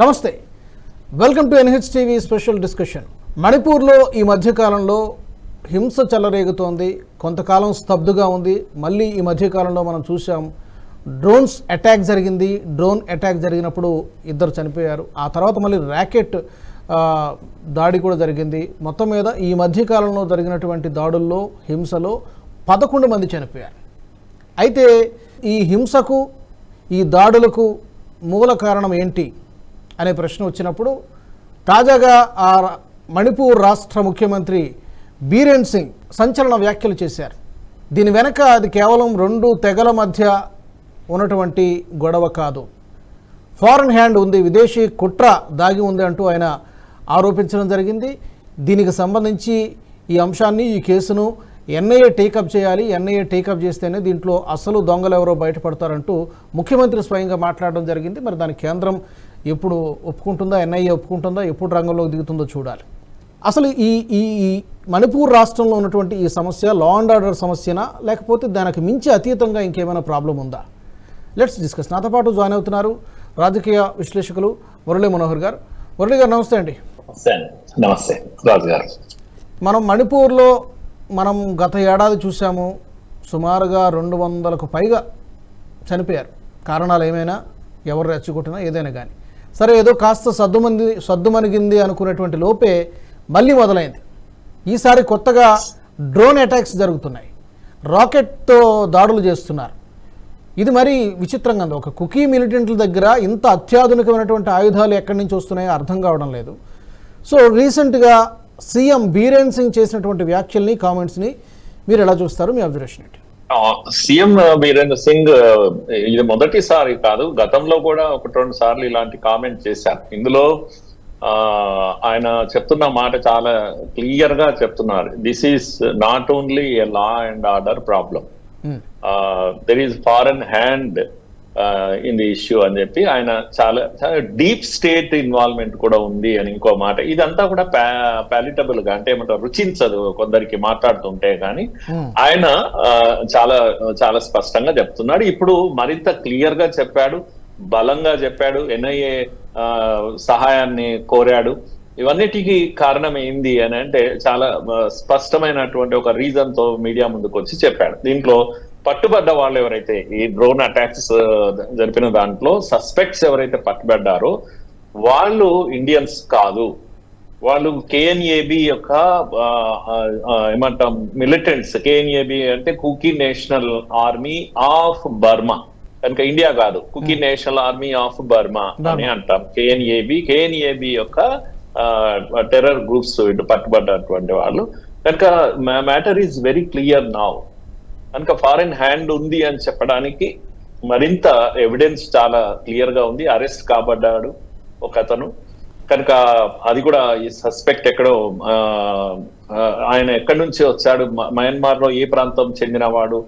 నమస్తే. Welcome to NH TV special discussion మణిపూర్లో ఈ మధ్యకాలంలో హింస చెలరేగుతోంది కొంతకాలం స్తబ్దుగా ఉంది. మళ్ళీ ఈ మధ్యకాలంలో మనం చూసాం డ్రోన్స్ అటాక్ జరిగింది. డ్రోన్ అటాక్ జరిగినప్పుడు ఇద్దరు చనిపోయారు. ఆ తర్వాత మళ్ళీ ర్యాకెట్ దాడి కూడా జరిగింది. మొత్తం మీద ఈ మధ్యకాలంలో జరిగినటువంటి దాడుల్లో హింసలో పదకొండు మంది చనిపోయారు. అయితే ఈ హింసకు ఈ దాడులకు మూల కారణం ఏంటి? అనే ప్రశ్న వచ్చినప్పుడు తాజాగా ఆ మణిపూర్ రాష్ట్ర ముఖ్యమంత్రి బీరేన్ సింగ్ సంచలన వ్యాఖ్యలు చేశారు. దీని వెనక అది కేవలం రెండు తెగల మధ్య ఉన్నటువంటి గొడవ కాదు. ఫారెన్ హ్యాండ్ ఉంది విదేశీ కుట్ర దాగి ఉంది అంటూ ఆయన ఆరోపించడం జరిగింది. దీనికి సంబంధించి ఈ అంశాన్ని ఈ కేసును ఎన్ఐఏ టేకప్ చేయాలి. ఎన్ఐఏ టేకప్ చేస్తేనే దీంట్లో అసలు దొంగలు ఎవరో బయటపడతారంటూ ముఖ్యమంత్రి స్వయంగా మాట్లాడడం జరిగింది. మరి దాని కేంద్రం ఎప్పుడు ఒప్పుకుంటుందా ఎన్ఐఏ ఒప్పుకుంటుందా ఎప్పుడు రంగంలోకి దిగుతుందో చూడాలి. అసలు ఈ ఈ మణిపూర్ రాష్ట్రంలో ఉన్నటువంటి ఈ సమస్య లా అండ్ ఆర్డర్ సమస్యనా లేకపోతే దానికి మించి అతీతంగా ఇంకేమైనా ప్రాబ్లం ఉందా? లెట్స్ డిస్కస్ నాతో పాటు జాయిన్ అవుతున్నారు రాజకీయ విశ్లేషకులు మురళీ మనోహర్ గారు. మురళీ గారు నమస్తే అండి. నమస్తే అండి. నమస్తే. రాజు గారు. మనం మణిపూర్లో మనం గత ఏడాది చూసాము సుమారుగా రెండు వందలకు పైగా చనిపోయారు. కారణాలు ఏమైనా ఎవరు రెచ్చగొట్టినా ఏదైనా కానీ. సరే ఏదో కాస్త సద్దుమంది సద్దుమణిగింది అనుకునేటువంటి లోపే మళ్ళీ మొదలైంది. ఈసారి కొత్తగా డ్రోన్ అటాక్స్ జరుగుతున్నాయి. రాకెట్తో దాడులు చేస్తున్నారు. ఇది మరి విచిత్రంగా ఉంది. ఒక కుకీ మిలిటెంట్ల దగ్గర ఇంత అత్యాధునికమైనటువంటి ఆయుధాలు ఎక్కడి నుంచి వస్తున్నాయో అర్థం కావడం లేదు. సో రీసెంట్గా సీఎం బీరేన్ సింగ్ చేసినటువంటి వ్యాఖ్యల్ని కామెంట్స్ని మీరు ఎలా చూస్తారు మీ అబ్జర్వేషన్ ఏంటి? సీఎం వీరేంద్ర సింగ్ ఇది మొదటిసారి కాదు గతంలో కూడా ఒకటి రెండు సార్లు ఇలాంటి కామెంట్ చేశారు. ఇందులో ఆయన చెప్తున్న మాట చాలా క్లియర్గా చెప్తున్నారు this is not only a law and order problem. There is foreign hand in the issue అని చెప్పి ఆయన చాలా చాలా డీప్ స్టేట్ ఇన్వాల్వ్మెంట్ కూడా ఉంది అని ఇంకో మాట. ఇదంతా కూడా పాలిటబుల్గా అంటే ఏమంటారు రుచించదు కొందరికి మాట్లాడుతుంటే కానీ మ్మ్. ఆయన చాలా చాలా స్పష్టంగా చెప్తున్నాడు. ఇప్పుడు మరింత క్లియర్గా చెప్పాడు బలంగా చెప్పాడు ఎన్ఐఏ సహాయాన్ని కోరాడు. ఇవన్నిటికీ కారణం ఏంది అని అంటే చాలా స్పష్టమైనటువంటి ఒక రీజన్తో మీడియా ముందుకు వచ్చి చెప్పాడు. దీంట్లో పట్టుబడ్డ వాళ్ళు ఎవరైతే ఈ డ్రోన్ అటాక్స్ జరిపిన దాంట్లో సస్పెక్ట్స్ ఎవరైతే పట్టుబడ్డారో వాళ్ళు ఇండియన్స్ కాదు. వాళ్ళు కేఎన్ఏబి యొక్క ఏమంటాం మిలిటెంట్స్. కేఎన్ఏబి అంటే Kuki National Army of Burma. కనుక ఇండియా కాదు. Kuki National Army of Burma అని అంటాం. కేఎన్ఏబి కేఎన్ఏబి యొక్క టెర్రర్ గ్రూప్స్ ఇటు పట్టుబడ్డటువంటి వాళ్ళు. కనుక matter is very clear now. కనుక ఫారిన్ హ్యాండ్ ఉంది అని చెప్పడానికి మరింత ఎవిడెన్స్ చాలా క్లియర్గా ఉంది. అరెస్ట్ కాబడ్డాడు ఒక అతను కనుక అది కూడా ఈ సస్పెక్ట్ ఎక్కడో ఆయన ఎక్కడి నుంచి వచ్చాడు? మయన్మార్లో ఏ ప్రాంతం చెందినవాడు?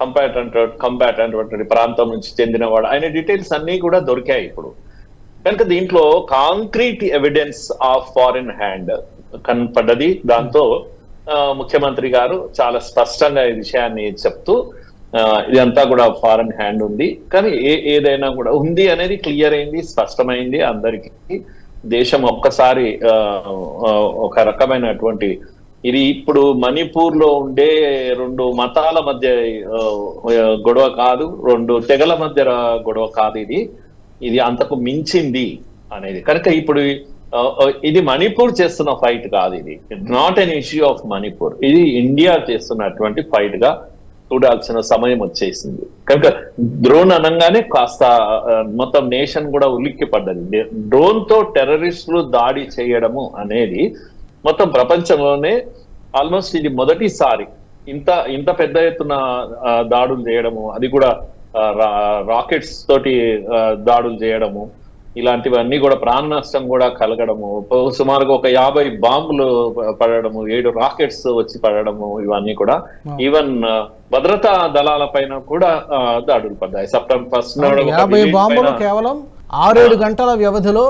కంపాట్ అంటే కంపాట్ అనేటువంటి ప్రాంతం నుంచి చెందినవాడు. ఆయన డీటెయిల్స్ అన్ని కూడా దొరికాయి ఇప్పుడు. కనుక దీంట్లో concrete evidence of foreign hand కనపడ్డది. దాంతో ముఖ్యమంత్రి గారు చాలా స్పష్టంగా ఈ విషయాన్ని చెప్తూ ఇదంతా కూడా ఫారెన్ హ్యాండ్ ఉంది. కానీ ఏ ఏదైనా కూడా ఉంది అనేది క్లియర్ అయింది స్పష్టమైంది అందరికీ. దేశం ఒక్కసారి ఒక రకమైనటువంటి ఇది ఇప్పుడు మణిపూర్లో ఉండే రెండు మతాల మధ్య గొడవ కాదు రెండు తెగల మధ్య గొడవ కాదు ఇది. ఇది అంతకు మించింది అనేది. కనుక ఇప్పుడు ఇది మణిపూర్ చేస్తున్న ఫైట్ కాదు ఇది. Not an issue of Manipur. ఇది ఇండియా చేస్తున్నటువంటి ఫైట్గా చూడాల్సిన సమయం వచ్చేసింది. కనుక డ్రోన్ అనగానే కాస్త మొత్తం నేషన్ కూడా ఉలిక్కి పడ్డది. డ్రోన్తో టెర్రరిస్టులు దాడి చేయడము అనేది మొత్తం ప్రపంచంలోనే ఆల్మోస్ట్ ఇది మొదటిసారి ఇంత ఇంత పెద్ద ఎత్తున దాడులు చేయడము అది కూడా రాకెట్స్ తోటి దాడులు చేయడము ఇలాంటివన్నీ కూడా ప్రాణ నష్టం కూడా కలగడము సుమారుగా ఒక యాభై బాంబులు పడడము ఏడు రాకెట్స్ వచ్చి పడడము ఇవన్నీ కూడా ఈవెన్ భద్రతా దళాల పైన కూడా దాడులు పడ్డాయి సెప్టెంబర్ ఫస్ట్ యాభై బాంబులు కేవలం ఆరేడు గంటల వ్యవధిలో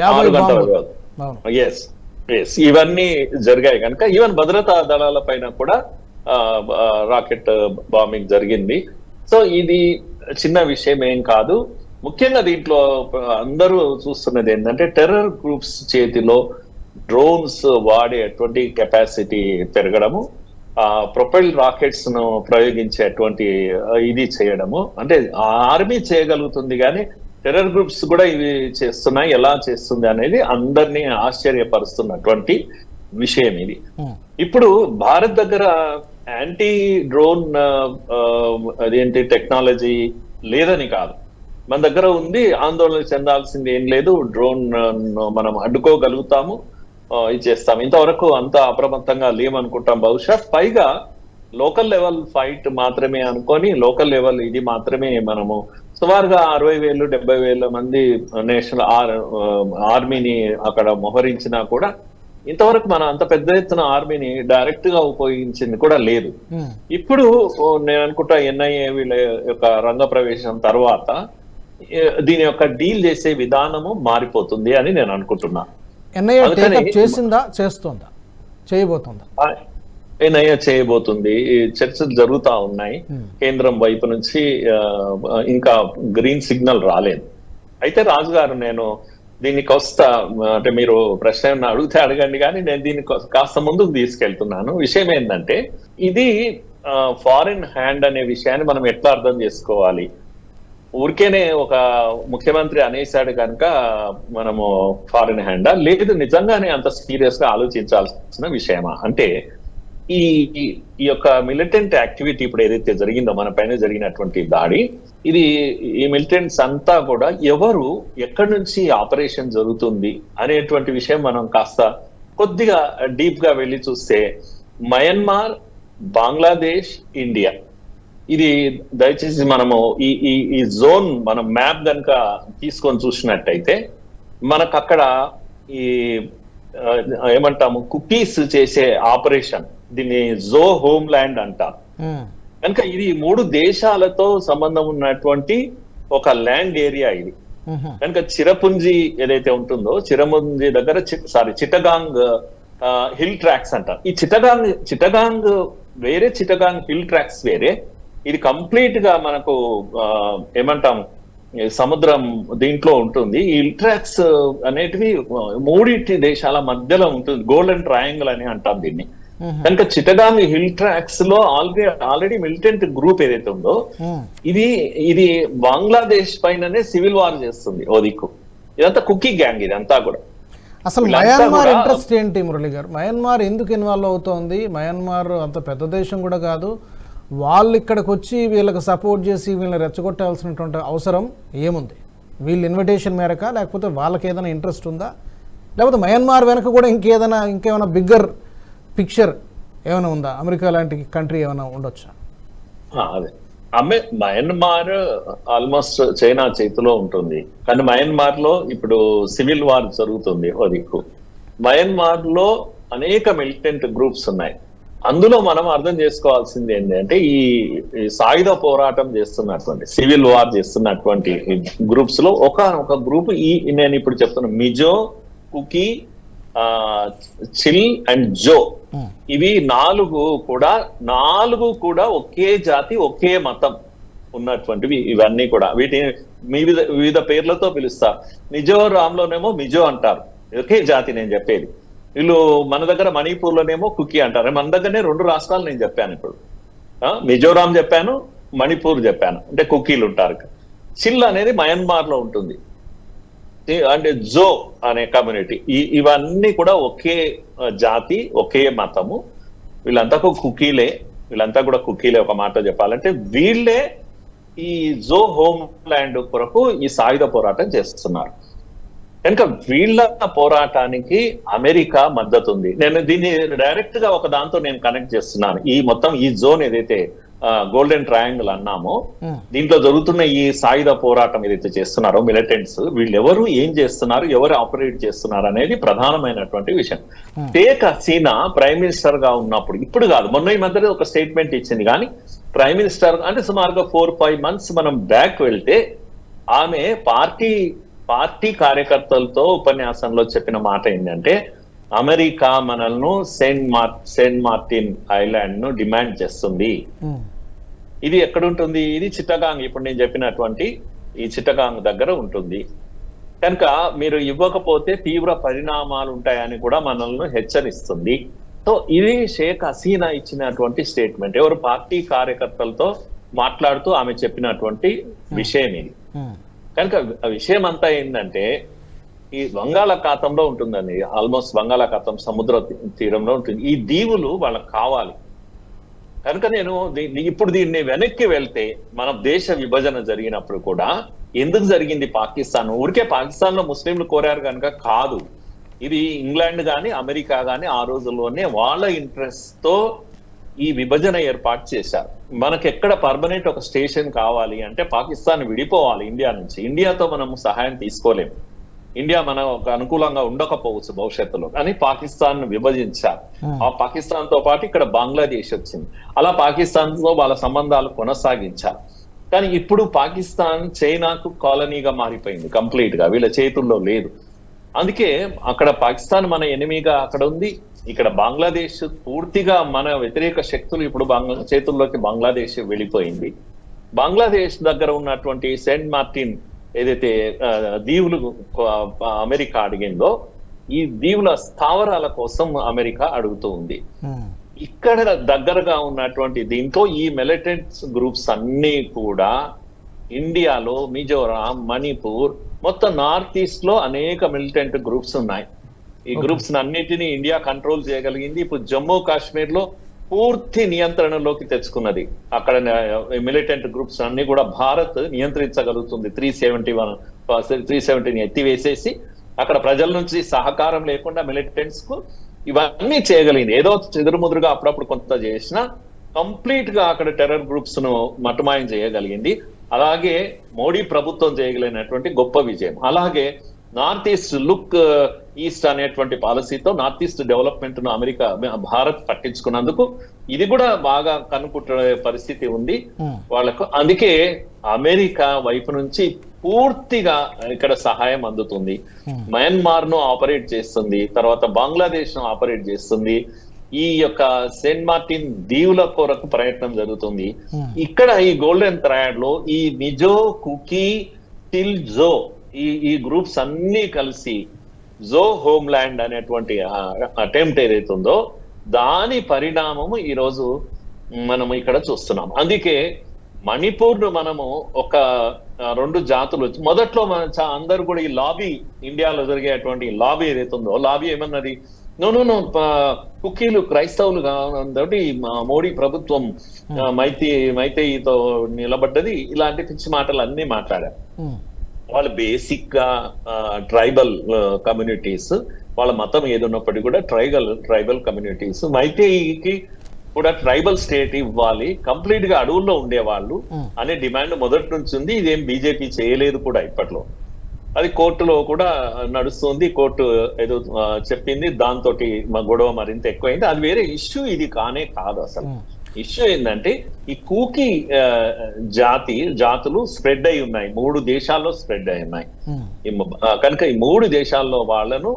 యాభై ఆరు గంటల ఎస్ ఎస్ ఇవన్నీ జరిగాయి కనుక. ఈవెన్ భద్రతా దళాల పైన కూడా రాకెట్ బాంబింగ్ జరిగింది. సో ఇది చిన్న విషయం ఏం కాదు. ముఖ్యంగా దీంట్లో అందరూ చూస్తున్నది ఏంటంటే టెర్రర్ గ్రూప్స్ చేతిలో డ్రోన్స్ వాడేటువంటి కెపాసిటీ పెరగడము ప్రొపైల్ రాకెట్స్ను ప్రయోగించేటువంటి ఇది చేయడము. అంటే ఆర్మీ చేయగలుగుతుంది కానీ టెర్రర్ గ్రూప్స్ కూడా ఇవి చేస్తున్నాయి. ఎలా చేస్తుంది అనేది అందరినీ ఆశ్చర్యపరుస్తున్నటువంటి విషయం ఇది. ఉమ్, ఇప్పుడు భారత్ దగ్గర యాంటీ డ్రోన్ అదేంటి టెక్నాలజీ లేదని కాదు. మన దగ్గర ఉంది ఆందోళన చెందాల్సింది ఏం లేదు. డ్రోన్ మనం అడ్డుకోగలుగుతాము. ఇది చేస్తాం ఇంతవరకు అంత అప్రమత్తంగా లేమనుకుంటాం బహుశా. పైగా లోకల్ లెవెల్ ఫైట్ మాత్రమే అనుకొని లోకల్ లెవెల్ ఇది మాత్రమే మనము సుమారుగా అరవై వేలు డెబ్బై వేల మంది నేషనల్ ఆర్ ఆర్మీని అక్కడ మోహరించినా కూడా ఇంతవరకు మనం అంత పెద్ద ఎత్తున ఆర్మీని డైరెక్ట్గా ఉపయోగించింది కూడా లేదు. ఇప్పుడు నేను అనుకుంటా ఎన్ఐఏ వీళ్ళ యొక్క రంగ ప్రవేశం తర్వాత దీని యొక్క డీల్ చేసే విధానము మారిపోతుంది అని నేను అనుకుంటున్నా. ఎన్ఐఏ చేసిందా చేస్తుందా? చేయబోతుందా? ఎన్ఐఏ చేయబోతుంది. చర్చలు జరుగుతా ఉన్నాయి. కేంద్రం వైపు నుంచి ఇంకా గ్రీన్ సిగ్నల్ రాలేదు. అయితే రాజు గారు నేను దీన్ని కాస్త అంటే మీరు ప్రశ్న ఏమన్నా అడిగితే అడగండి కానీ నేను దీన్ని కాస్త ముందుకు తీసుకెళ్తున్నాను. విషయం ఏంటంటే ఇది ఫారిన్ హ్యాండ్ అనే విషయాన్ని మనం ఎట్లా అర్థం చేసుకోవాలి? ఊరికేనే ఒక ముఖ్యమంత్రి అనేసాడు కనుక మనము ఫారిన్ హ్యాండా లేదు నిజంగానే అంత సీరియస్గా ఆలోచించాల్సిన విషయమా? అంటే ఈ ఈ- యొక్క మిలిటెంట్ యాక్టివిటీ ఇప్పుడు ఏదైతే జరిగిందో మన పైన జరిగినటువంటి దాడి ఇది ఈ మిలిటెంట్స్ అంతా కూడా ఎవరు ఎక్కడి నుంచి ఆపరేషన్ జరుగుతుంది అనేటువంటి విషయం మనం కాస్త కొద్దిగా డీప్గా వెళ్ళి చూస్తే మయన్మార్ బంగ్లాదేశ్ ఇండియా ఇది దయచేసి మనము ఈ ఈ ఈ జోన్ మనం మ్యాప్ కనుక తీసుకొని చూసినట్టయితే మనకు అక్కడ ఈ ఏమంటాము కుకీస్ చేసే ఆపరేషన్ దీన్ని జో హోమ్ ల్యాండ్ అంటారు ఉమ్, కనుక ఇది మూడు దేశాలతో సంబంధం ఉన్నటువంటి ఒక ల్యాండ్ ఏరియా ఇది. కనుక చిరపుంజి ఏదైతే ఉంటుందో చిరపుంజి దగ్గర సారీ చిటగాంగ్ హిల్ ట్రాక్స్ అంటారు. ఈ చిటగాంగ్ చిటగాంగ్ వేరే చిటగాంగ్ హిల్ ట్రాక్స్ వేరే. ఇది కంప్లీట్గా మనకు ఏమంటాం సముద్రం దీంట్లో ఉంటుంది. ఈ హిల్ ట్రాక్స్ అనేటివి మూడింటి దేశాల మధ్యలో ఉంటుంది. గోల్డెన్ ట్రయాంగిల్ అని అంటాం దీన్ని. కనుక చిటగాంగ్ హిల్ ట్రాక్స్లో ఆల్రెడీ ఆల్రెడీ మిలిటెంట్ గ్రూప్ ఏదైతే ఉందో ఇది ఇది బంగ్లాదేశ్ పైననే సివిల్ వార్ చేస్తుంది ఓ దిక్కు. ఇదంతా కుకీ గ్యాంగ్ ఇదంతా కూడా. అసలు మయన్మార్ ఇంట్రెస్ట్ ఏంటి మురళి గారు? మయన్మార్ ఎందుకు ఇన్వాల్వ్ అవుతోంది? మయన్మార్ అంత పెద్ద దేశం కూడా కాదు. వాళ్ళు ఇక్కడికి వచ్చి వీళ్ళకి సపోర్ట్ చేసి వీళ్ళని రెచ్చగొట్టాల్సినటువంటి అవసరం ఏముంది? వీళ్ళు ఇన్విటేషన్ మేరక? లేకపోతే వాళ్ళకి ఏదైనా ఇంట్రెస్ట్ ఉందా? లేకపోతే మయన్మార్ వెనక కూడా ఇంకేదైనా ఇంకేమైనా బిగ్గర్ పిక్చర్ ఏమైనా ఉందా? అమెరికా లాంటి కంట్రీ ఏమైనా ఉండొచ్చా? అదే. అమ్మే మయన్మార్ ఆల్మోస్ట్ చైనా చేతిలో ఉంటుంది. కానీ మయన్మార్లో ఇప్పుడు సివిల్ వార్ జరుగుతుంది ఓ దిక్కు. మయన్మార్లో అనేక మిలిటెంట్ గ్రూప్స్ ఉన్నాయి. అందులో మనం అర్థం చేసుకోవాల్సింది ఏంటంటే ఈ సాయుధ పోరాటం చేస్తున్నటువంటి సివిల్ వార్ చేస్తున్నటువంటి గ్రూప్స్లో ఒక ఒక గ్రూప్ ఈ నేను ఇప్పుడు చెప్తున్నా మిజో కుకీ చిల్ అండ్ జో. ఉమ్, ఇవి నాలుగు కూడా నాలుగు కూడా ఒకే జాతి ఒకే మతం ఉన్నటువంటివి ఇవన్నీ కూడా. వీటిని వివిధ వివిధ పేర్లతో పిలుస్తారు మిజోరాంలోనేమో మిజో అంటారు. ఒకే జాతి నేను చెప్పేది. వీళ్ళు మన దగ్గర మణిపూర్ లోనేమో కుకీ అంటారు. మన దగ్గరనే రెండు రాష్ట్రాలు నేను చెప్పాను ఇప్పుడు. మిజోరాం చెప్పాను మణిపూర్ చెప్పాను. అంటే కుకీలు ఉంటారు. సిల్ అనేది మయన్మార్లో ఉంటుంది అంటే జో అనే కమ్యూనిటీ. ఈ ఇవన్నీ కూడా ఒకే జాతి ఒకే మతము. వీళ్ళంతా కుకీలే. వీళ్ళంతా కూడా కుకీలే ఒక మాట చెప్పాలంటే వీళ్ళే ఈ జో హోమ్ ల్యాండ్ కొరకు ఈ సాయుధ పోరాటం చేస్తున్నారు. కనుక వీళ్ళ పోరాటానికి అమెరికా మద్దతు ఉంది నేను దీన్ని డైరెక్ట్గా ఒక దాంతో నేను కనెక్ట్ చేస్తున్నాను. ఈ మొత్తం ఈ జోన్ ఏదైతే గోల్డెన్ ట్రయాంగిల్ అన్నామో ఉమ్, దీంట్లో జరుగుతున్న ఈ సాయుధ పోరాటం ఏదైతే చేస్తున్నారో మిలిటెంట్స్ వీళ్ళెవరు ఏం చేస్తున్నారు ఎవరు ఆపరేట్ చేస్తున్నారు అనేది ప్రధానమైనటువంటి విషయం. Hmm. టేక్ హసీనా ప్రైమ్ మినిస్టర్గా ఉన్నప్పుడు ఇప్పుడు కాదు మొన్న ఈ మధ్యలో ఒక స్టేట్మెంట్ ఇచ్చింది కానీ ప్రైమ్ మినిస్టర్ అంటే సుమారుగా ఫోర్ ఫైవ్ మంత్స్ మనం బ్యాక్ వెళ్తే ఆమె పార్టీ పార్టీ కార్యకర్తలతో ఉపన్యాసంలో చెప్పిన మాట ఏంటంటే అమెరికా మనల్ని సెయింట్ మార్ సెయింట్ మార్టిన్ ఐలాండ్ను డిమాండ్ చేస్తుంది. ఇది ఎక్కడుంటుంది? ఇది చిట్టగాంగ్ ఇప్పుడు నేను చెప్పినటువంటి ఈ చిట్టగాంగ్ దగ్గర ఉంటుంది. కనుక మీరు ఇవ్వకపోతే తీవ్ర పరిణామాలు ఉంటాయని కూడా మనల్ని హెచ్చరిస్తుంది. సో ఇది షేక్ హసీనా ఇచ్చినటువంటి స్టేట్మెంట్. ఎవరు పార్టీ కార్యకర్తలతో మాట్లాడుతూ ఆమె చెప్పినటువంటి విషయం ఇది. కనుక విషయం అంతా ఏంటంటే ఈ బంగాళాఖాతంలో ఉంటుందండి. ఆల్మోస్ట్ బంగాళాఖాతం సముద్ర తీరంలో ఉంటుంది. ఈ దీవులు వాళ్ళకి కావాలి. కనుక నేను ఇప్పుడు దీన్ని వెనక్కి వెళ్తే మన దేశ విభజన జరిగినప్పుడు కూడా ఎందుకు జరిగింది పాకిస్తాన్? ఊరికే పాకిస్తాన్లో ముస్లింలు కోరారు కనుక కాదు. ఇది ఇంగ్లాండ్ కానీ అమెరికా కానీ ఆ రోజుల్లోనే వాళ్ళ ఇంట్రెస్ట్తో ఈ విభజన ఏర్పాటు చేశారు. మనకి ఎక్కడ పర్మనెంట్ ఒక స్టేషన్ కావాలి అంటే పాకిస్తాన్ విడిపోవాలి ఇండియా నుంచి. ఇండియాతో మనం సహాయం తీసుకోలేము. ఇండియా మన ఒక అనుకూలంగా ఉండకపోవచ్చు భవిష్యత్తులో కానీ పాకిస్తాన్ విభజించారు. ఆ. పాకిస్తాన్తో పాటు ఇక్కడ బంగ్లాదేశ్ వచ్చింది. అలా పాకిస్తాన్తో వాళ్ళ సంబంధాలు కొనసాగించారు. కానీ ఇప్పుడు పాకిస్తాన్ చైనాకు కాలనీగా మారిపోయింది కంప్లీట్గా వీళ్ళ చేతుల్లో లేదు. అందుకే అక్కడ పాకిస్తాన్ మన ఎనిమిగా అక్కడ ఉంది. ఇక్కడ బంగ్లాదేశ్ పూర్తిగా మన వ్యతిరేక శక్తులు ఇప్పుడు బంగ్లా చేతుల్లోకి బంగ్లాదేశ్ వెళ్ళిపోయింది. బంగ్లాదేశ్ దగ్గర ఉన్నటువంటి సెయింట్ మార్టిన్ ఏదైతే దీవులు అమెరికా అడిగిందో ఈ దీవుల స్థావరాల కోసం అమెరికా అడుగుతూ ఉంది. ఇక్కడ దగ్గరగా ఉన్నటువంటి దీంట్లో ఈ మిలిటెంట్స్ గ్రూప్స్ అన్ని కూడా ఇండియాలో మిజోరాం మణిపూర్ మొత్తం నార్త్ ఈస్ట్లో అనేక మిలిటెంట్ గ్రూప్స్ ఉన్నాయి. ఈ గ్రూప్స్ అన్నిటిని ఇండియా కంట్రోల్ చేయగలిగింది. ఇప్పుడు జమ్మూ కాశ్మీర్లో పూర్తి నియంత్రణలోకి తెచ్చుకున్నది. అక్కడ మిలిటెంట్ గ్రూప్స్ అన్ని కూడా భారత్ నియంత్రించగలుగుతుంది. త్రీ సెవెంటీ వన్ త్రీ సెవెంటీని ఎత్తివేసేసి అక్కడ ప్రజల నుంచి సహకారం లేకుండా మిలిటెంట్స్కు ఇవన్నీ చేయగలిగింది. ఏదో చెదురుముదురుగా అప్పుడప్పుడు కొంత చేసినా కంప్లీట్గా అక్కడ టెర్రర్ గ్రూప్స్ను మటుమాయం చేయగలిగింది. అలాగే మోడీ ప్రభుత్వం చేయగలిగినటువంటి గొప్ప విజయం. అలాగే నార్త్ ఈస్ట్ లుక్ ఈస్ట్ అనేటువంటి పాలసీతో నార్త్ ఈస్ట్ డెవలప్మెంట్ను అమెరికా భారత్ పట్టించుకున్నందుకు ఇది కూడా బాగా కనుక్కుంటే పరిస్థితి ఉంది. ఉమ్, వాళ్ళకు అందుకే అమెరికా వైపు నుంచి పూర్తిగా ఇక్కడ సహాయం అందుతుంది. Hmm. మయన్మార్ను ఆపరేట్ చేస్తుంది. తర్వాత బంగ్లాదేశ్ను ఆపరేట్ చేస్తుంది. ఈ యొక్క సెయింట్ మార్టిన్ దీవుల కొరకు ప్రయత్నం జరుగుతుంది Hmm. ఇక్కడ ఈ గోల్డెన్ థ్రాయడ్లో ఈ మిజో కుకీ టిల్ జో ఈ ఈ గ్రూప్స్ అన్ని కలిసి జో హోమ్ ల్యాండ్ అనేటువంటి అటెంప్ట్ ఏదైతే ఉందో దాని పరిణామము ఈ రోజు మనం ఇక్కడ చూస్తున్నాం అందుకే మణిపూర్ను మనము ఒక రెండు జాతులు మొదట్లో మన అందరూ కూడా ఈ లాబీ ఇండియాలో జరిగేటువంటి లాబీ ఏదైతే ఉందో లాబీ ఏమన్నది? నో నో నో కుకీలు క్రైస్తవులు కాబట్టి మోడీ ప్రభుత్వం ఆ, మైతి మైతేయితో నిలబడ్డది. ఇలాంటి పిచ్చి మాటలు అన్ని మాట్లాడారు. ఉమ్, వాళ్ళు బేసిక్గా ట్రైబల్ కమ్యూనిటీస్ వాళ్ళ మతం ఏదున్నప్పటికీ కూడా ట్రైబల్ ట్రైబల్ కమ్యూనిటీస్. మైతేయికి కూడా ట్రైబల్ స్టేట్ ఇవ్వాలి కంప్లీట్గా అడవుల్లో ఉండేవాళ్ళు. అనే డిమాండ్ మొదటి నుంచి ఉంది. ఇదేం బీజేపీ చేయలేదు కూడా ఇప్పట్లో. అది కోర్టులో కూడా నడుస్తుంది. కోర్టు ఏదో చెప్పింది. దాంతో మా గొడవ మరింత ఎక్కువైంది. అది వేరే ఇష్యూ ఇది కానే కాదు అసలు. ఇష్యూ ఏంటంటే ఈ కూకి జాతి జాతులు స్ప్రెడ్ అయి ఉన్నాయి. మూడు దేశాల్లో స్ప్రెడ్ అయి ఉన్నాయి. కనుక ఈ మూడు దేశాల్లో వాళ్ళను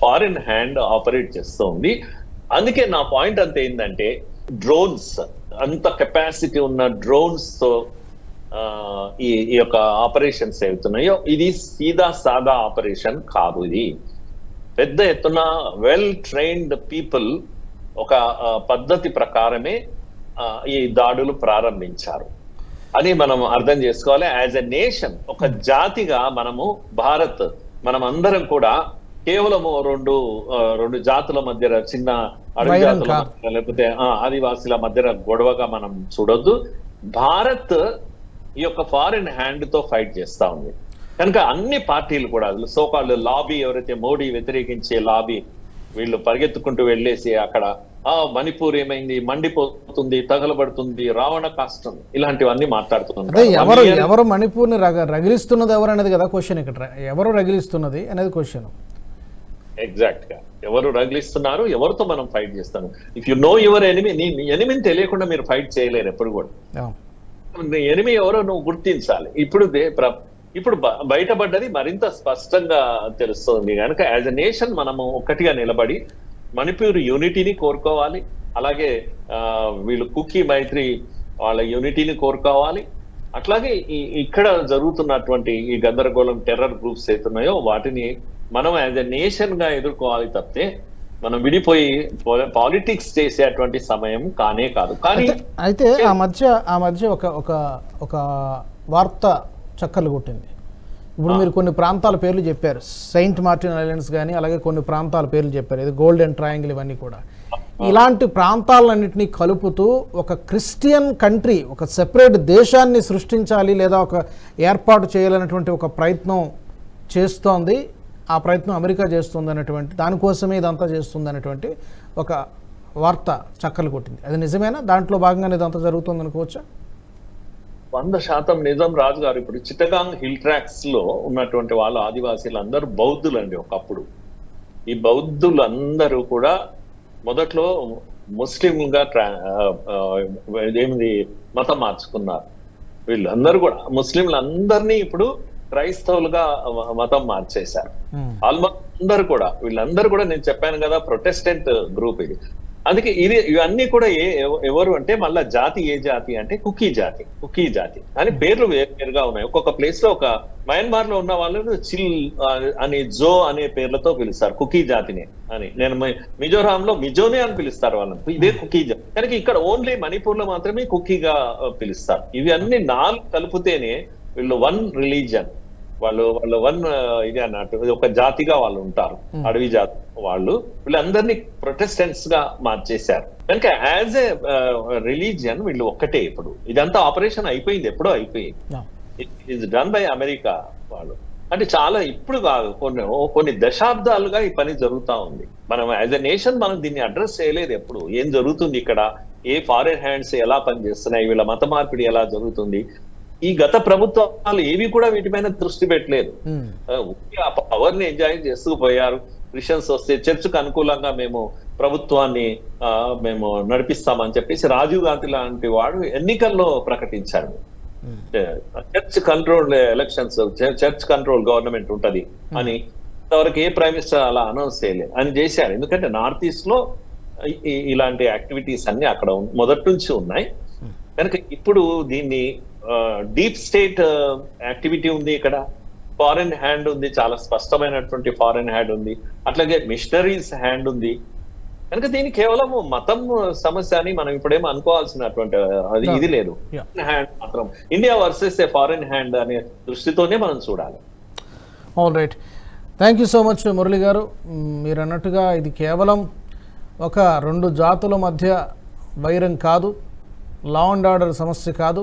ఫారిన్ హ్యాండ్ ఆపరేట్ చేస్తుంది. అందుకే నా పాయింట్ అంత ఏంటంటే డ్రోన్స్ అంత కెపాసిటీ ఉన్న డ్రోన్స్తో ఈ ఈ యొక్క ఆపరేషన్స్ అవుతున్నాయో ఇది సీదా సాదా ఆపరేషన్ కాదు ఇది. పెద్ద ఎత్తున వెల్ ట్రైన్డ్ పీపుల్ ఒక పద్ధతి ప్రకారమే ఈ దాడులు ప్రారంభించారు. అని మనం అర్థం చేసుకోవాలి. యాజ్ ఎ నేషన్ ఒక జాతిగా మనము భారత్ మనం అందరం కూడా కేవలము రెండు రెండు జాతుల మధ్య చిన్న అడవి జాతుల. మధ్య లేకపోతే ఆదివాసీల మధ్య గొడవగా మనం చూడొద్దు. భారత్ ఈ యొక్క ఫారిన్ హ్యాండ్తో ఫైట్ చేస్తా ఉంది. కనుక అన్ని పార్టీలు కూడా సోకాళ్ళు లాబీ ఎవరైతే మోడీ వ్యతిరేకించే లాబీ వీళ్ళు పరిగెత్తుకుంటూ వెళ్ళేసి అక్కడ ఆ మణిపూర్ ఏమైంది మండిపోతుంది తగలబడుతుంది రావణ కాష్టం ఇలాంటివన్నీ మాట్లాడుతున్నారు. ఎవరు ఎవరు మణిపూర్ని రగ రగిలిస్తున్నది ఎవరు అనేది కదా క్వశ్చన్ ఇక్కడ. ఎవరు రగిలిస్తున్నది అనేది క్వశ్చన్ ఎగ్జాక్ట్గా ఎవరు రగిలిస్తున్నారు ఎవరితో మనం ఫైట్ చేస్తాము? If you know your enemy నీ ఎనిమిని తెలియకుండా మీరు ఫైట్ చేయలేరు ఎప్పుడు కూడా. ఎనిమి ఎవరో నువ్వు గుర్తించాలి. ఇప్పుడు ఇప్పుడు బయటపడ్డది మరింత స్పష్టంగా తెలుస్తుంది కనుక యాజ్ ఎ నేషన్ మనము ఒక్కటిగా నిలబడి మణిపూర్ యూనిటీని కోరుకోవాలి. అలాగే వీళ్ళు కుకీ మైత్రి వాళ్ళ యూనిటీని కోరుకోవాలి. అట్లాగే ఇక్కడ జరుగుతున్నటువంటి ఈ గందరగోళం టెర్రర్ గ్రూప్స్ అవుతున్నాయో వాటిని మనం యాజ్ ఎ నేషన్గా ఎదుర్కోవాలి తప్పితే మనం విడిపోయి పాలిటిక్స్ చేసేటువంటి సమయం కానే కాదు. కానీ అయితే- ఆ మధ్య ఆ మధ్య ఒక ఒక ఒక వార్త చక్కర్లు కొట్టింది. ఇప్పుడు మీరు కొన్ని ప్రాంతాల పేర్లు చెప్పారు. సెయింట్ మార్టిన్ ఐలాండ్స్ కానీ అలాగే కొన్ని ప్రాంతాల పేర్లు చెప్పారు. ఇది గోల్డెన్ ట్రయాంగిల్ ఇవన్నీ కూడా. ఇలాంటి ప్రాంతాలన్నింటినీ కలుపుతూ ఒక క్రిస్టియన్ కంట్రీ ఒక సెపరేట్ దేశాన్ని సృష్టించాలి లేదా ఒక ఏర్పాటు చేయాలనేటువంటి ఒక ప్రయత్నం చేస్తోంది. ఆ ప్రయత్నం అమెరికా చేస్తుందన్నటువంటి దానికోసమే ఇదంతా చేస్తుందన్నటువంటి ఒక వార్త చక్కలు కొట్టింది. అది నిజమేనా? దాంట్లో భాగంగానే ఇదంతా జరుగుతుంది అనుకోవచ్చా వంద శాతం నిజం రాజు గారు ఇప్పుడు చిట్టగాంగ్ హిల్ ట్రాక్స్లో ఉన్నటువంటి వాళ్ళ ఆదివాసీలు అందరూ బౌద్ధులండి ఒకప్పుడు. ఈ బౌద్ధులందరూ కూడా మొదట్లో ముస్లింగా ట్రా ఏమిది మతం మార్చుకున్నారు. వీళ్ళందరూ కూడా ముస్లింలందరినీ ఇప్పుడు క్రైస్తవులుగా మతం మార్చేశారు. ఆల్మోస్ట్ అందరు కూడా వీళ్ళందరూ కూడా నేను చెప్పాను కదా ప్రొటెస్టెంట్ గ్రూప్ ఇది. అందుకే ఇది ఇవన్నీ కూడా ఏ ఎవ- ఎవరు అంటే మళ్ళా జాతి ఏ జాతి అంటే కుకీ జాతి కుకీ జాతి. అని పేర్లు వేరు వేరుగా ఉన్నాయి. ఒక్కొక్క ప్లేస్లో ఒక మయన్మార్లో ఉన్న వాళ్ళను చిల్ అని జో అనే పేర్లతో పిలుస్తారు కుకీ జాతిని అని. నేను మిజోరాం లో మిజోనే అని పిలుస్తారు వాళ్ళని. ఇదే కుకీ జాతి. కనుక ఇక్కడ ఓన్లీ మణిపూర్లో మాత్రమే కుకీగా పిలుస్తారు. ఇవి అన్ని నాలుగు కలిపితేనే వీళ్ళు వన్ రిలీజన్ వాళ్ళు వాళ్ళు వన్ ఇది అన్నట్టు ఒక జాతిగా వాళ్ళు ఉంటారు. అడవి జాతి వాళ్ళు. వీళ్ళందరినీ ప్రొటెస్టెంట్స్గా మార్చేశారు. కనుక యాజ్ ఏ రిలీజియన్ వీళ్ళు ఒక్కటే ఇప్పుడు. ఇదంతా ఆపరేషన్ అయిపోయింది ఎప్పుడో అయిపోయింది. ఇట్ డన్ బై అమెరికా వాళ్ళు. అంటే చాలా ఇప్పుడు కాదు కొన్ని కొన్ని దశాబ్దాలుగా ఈ పని జరుగుతా ఉంది. మనం యాజ్ ఎ నేషన్ మనం దీన్ని అడ్రస్ చేయలేదు ఎప్పుడు. ఏం జరుగుతుంది ఇక్కడ? ఏ ఫారెన్ హ్యాండ్స్ ఎలా పనిచేస్తున్నాయి? వీళ్ళ మత మార్పిడి ఎలా జరుగుతుంది? ఈ గత ప్రభుత్వాలు ఏవి కూడా వీటిపైన దృష్టి పెట్టలేదు. ఆ, పవర్ని ఎంజాయ్ చేస్తూ పోయారు. క్రిస్టియన్స్ వస్తే చర్చ్కు అనుకూలంగా మేము ప్రభుత్వాన్ని మేము నడిపిస్తామని చెప్పేసి రాజీవ్ గాంధీ లాంటి వాడు ఎన్నికల్లో ప్రకటించాడు. Church control elections church control government ఉంటది అని ఇంతవరకు ఏ ప్రైమ్ మినిస్టర్ అలా అనౌన్స్ చేయలేదు అని చేశారు. ఎందుకంటే నార్త్ ఈస్ట్లో ఇలాంటి యాక్టివిటీస్ అన్ని అక్కడ మొదటి నుంచి ఉన్నాయి. కనుక ఇప్పుడు దీన్ని డీప్ స్టేట్ యాక్టివిటీ ఉంది ఇక్కడ. ఫారెన్ హ్యాండ్ ఉంది చాలా స్పష్టమైనటువంటి ఫారెన్ హ్యాండ్ ఉంది. అట్లాగే మిషనరీస్ హ్యాండ్ ఉంది. కనుక దీని కేవలం మతం సమస్య అని మనం ఇప్పుడేమో అనుకోవాల్సినటువంటి అది ఇది లేదు. హ్యాండ్ మాత్రం. India versus a foreign hand అనే దృష్టితోనే మనం చూడాలి. All right thank you so much Murali గారు. మీరు అన్నట్టుగా ఇది కేవలం ఒక రెండు జాతుల మధ్య వైరం కాదు. లా అండ్ ఆర్డర్ సమస్య కాదు.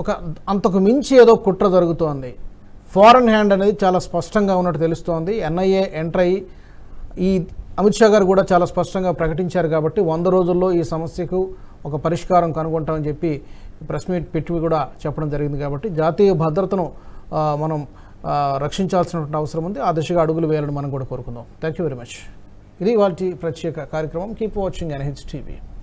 ఒక అంతకు మించి ఏదో కుట్ర జరుగుతోంది. ఫారెన్ హ్యాండ్ అనేది చాలా స్పష్టంగా ఉన్నట్టు తెలుస్తోంది. ఎన్ఐఏ ఎంటర్ అయ్యి ఈ అమిత్ షా గారు కూడా చాలా స్పష్టంగా ప్రకటించారు కాబట్టి వంద రోజుల్లో ఈ సమస్యకు ఒక పరిష్కారం కనుగొంటామని చెప్పి ప్రెస్ మీట్ పెట్టి కూడా చెప్పడం జరిగింది కాబట్టి జాతీయ భద్రతను మనం రక్షించాల్సినటువంటి అవసరం ఉంది. ఆ దిశగా అడుగులు వేయాలని మనం కూడా కోరుకుందాం. థ్యాంక్ యూ వెరీ మచ్ ఇది వాటి ప్రత్యేక కార్యక్రమం. Keep watching NH TV